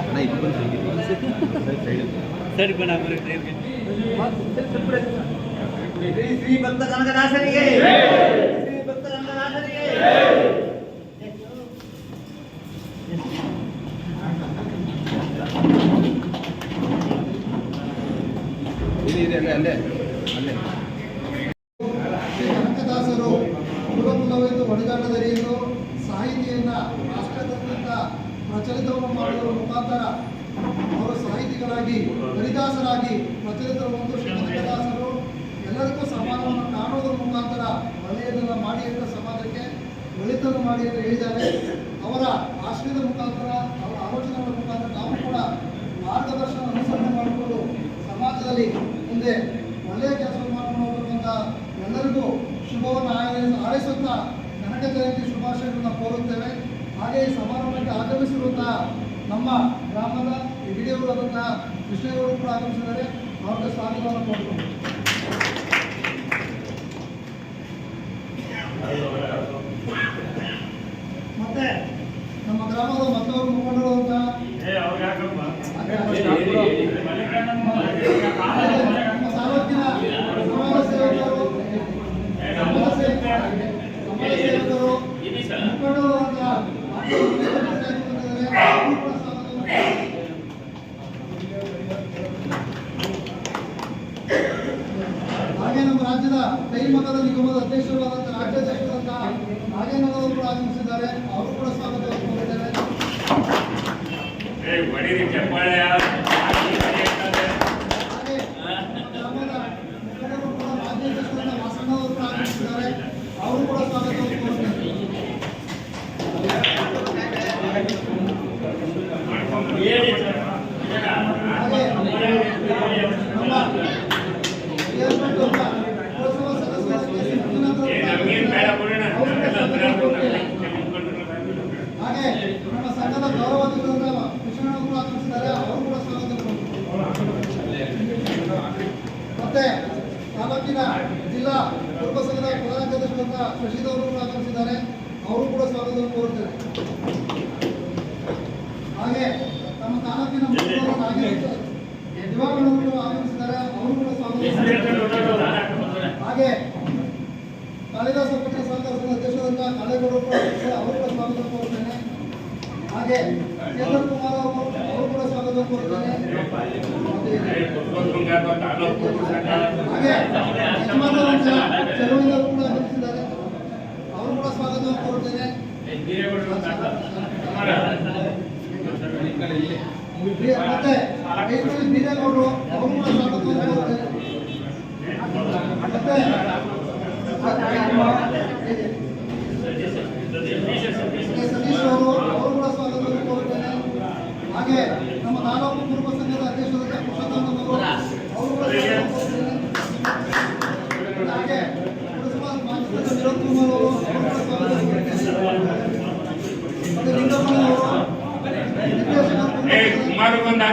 அண்ணா இப்போ சரி பண்ண ஸ்ரீ பக்த ಸಾಹಿತಿಯನ್ನ ರಾಷ್ಟ್ರದಾದ್ಯಂತ ಪ್ರಚಲಿತವನ್ನು ಮಾಡುವುದರ ಮುಖಾಂತರ ಅವರು ಸಾಹಿತಿಗಳಾಗಿ, ಹರಿದಾಸರಾಗಿ ಪ್ರಚಲಿತ ಒಂದು ಕನಕದಾಸರು ಎಲ್ಲರಿಗೂ ಸಮಾನವನ್ನು ಕಾಣುವುದರ ಮುಖಾಂತರ ಒಳ್ಳೆಯದನ್ನು ಮಾಡಿ ಅಂತ ಸಮಾಜಕ್ಕೆ ಒಳಿತನ್ನು ಮಾಡಿ ಅಂತ ಹೇಳಿದ್ದಾರೆ. ಅವರ ಆಶ್ರಯದ ಮುಖಾಂತರ, ಅವರ ಆಲೋಚನೆಗಳ ಮುಖಾಂತರ ನಾವು ಕೂಡ ಮಾರ್ಗದರ್ಶನ ಅನುಸರಣೆ ಮಾಡಿಕೊಂಡು ಸಮಾಜದಲ್ಲಿ ಮುಂದೆ ಕನಕ ಜಯಂತಿ ಶುಭಾಶಯಗಳನ್ನು ಕೋರುತ್ತೇವೆ. ಹಾಗೆ ಈ ಸಮಾರಂಭಕ್ಕೆ ಆಗಮಿಸಿರುವಂತಹ ನಮ್ಮ ಗ್ರಾಮದ ಹಿರಿಯವರಾದಂತಹ ಕೃಷ್ಣೇಗೌಡರು ಕೂಡ ಆಗಮಿಸಿದ್ದಾರೆ. ಅವರಿಗೆ ಸ್ವಾಗತವನ್ನು ಕೋರುತ್ತೇವೆ ಮತ್ತೆ ನಮ್ಮ ಗ್ರಾಮದ ಮತ್ತೊಬ್ಬರು ಮುಖಂಡರು ಅಂತ ನಮ್ಮ ತಾಲೂಕಿನ ಸಮಾಜ ಸೇವಕರು ಸಮಾಜ ಸೇವಕರು ಸಮಾಜ ಸೇವಕರು ಮುಖಂಡರು ಅಂತ ಅವ್ರು ಕೂಡ ಸ್ವಾಗತವನ್ನು ಹಾಗೆ ನಮ್ಮ ರಾಜ್ಯದ ಕೈಮತದ ನಿಗಮದ ಅಧ್ಯಕ್ಷರಾದಂತಹ ರಾಜ್ಯಾಧ್ಯಕ್ಷರಾದಂತಹ ನಾಗೇನವರು ಕೂಡ ಆಗಮಿಸಿದ್ದಾರೆ. ಅವರು ಕೂಡ ಆಗಮಿಸಿದ್ದಾರೆ. ಅವರು ಕೂಡ ಕೋರುತ್ತೇವೆ ಹಾಗೆ ನಮ್ಮ ಏರ್ಪೋರ್ಟ್ ಅಂತ ಪುರಸಭಾ ಸದಸ್ಯರಾದ ಕೆ. ಸಿ. ಮಂಜುನಾಥ್ ಅವರು ಕೂಡ ಅವರು ಕೂಡ ಸ್ವಾಗತವನ್ನು ಕೋರುತ್ತೇವೆ. ಹಾಗೆ ನಮ್ಮ ಸಂಘದ ಗೌರವಾಧ್ಯಕ್ಷರಾದ ಕೃಷ್ಣಣ್ಣ ಕೂಡ ಆಗಮಿಸಿದ್ದಾರೆ ಅವರು ಕೂಡ ಸ್ವಾಗತ ಮತ್ತೆ ತಾಲೂಕಿನ ಜಿಲ್ಲಾ ಕುಟುಂಬ ಸಂಘದ ಪ್ರಧಾನ ಕಾರ್ಯದರ್ಶಿಯಾದ ಶಶಿದವರು ಕೂಡ ಆಗಮಿಸಿದ್ದಾರೆ. ಅವರು ಕೂಡ ಸ್ವಾಗತವನ್ನು ಕೋರುತ್ತೇನೆ. ಹಾಗೆ ನಮ್ಮ ತಾಲೂಕಿನ ಯಜಮಾನರು ಕೂಡ ಆಗಮಿಸಿದ್ದಾರೆ. ಅವರು ಕೂಡ ಸ್ವಾಗತ ಹಾಗೆ ಕಾಳಿದಾಸ ಪಟ್ಟಣ ಸಹಕಾರ ಕಾಳೇಗೌಡರು ಕೂಡ ಇದ್ದಾರೆ. ಅವರು ಕೂಡ ಸ್ವಾಗತ ಕೋರುತ್ತೇನೆ. ಹಾಗೆ ಚೇತನ್ ಕುಮಾರ್ ಅವರು ಅವರು ಕೂಡ ಸ್ವಾಗತ ಕೋರುತ್ತೇನೆ ಹಾಗೆ ಯಜಮಾನರಾದ ಚಲುವಿಂದ ಕೂಡ ಆಗಮಿಸಿದ್ದಾರೆ ಅವರು ಕೂಡ ಸ್ವಾಗತ ಅವರು ಕೂಡ ಸ್ವಾಗತ ಕೋರುತ್ತೇನೆ ಮತ್ತೆ ಸತೀಶ್ ಅವರು ಯಾರು ಬಂದು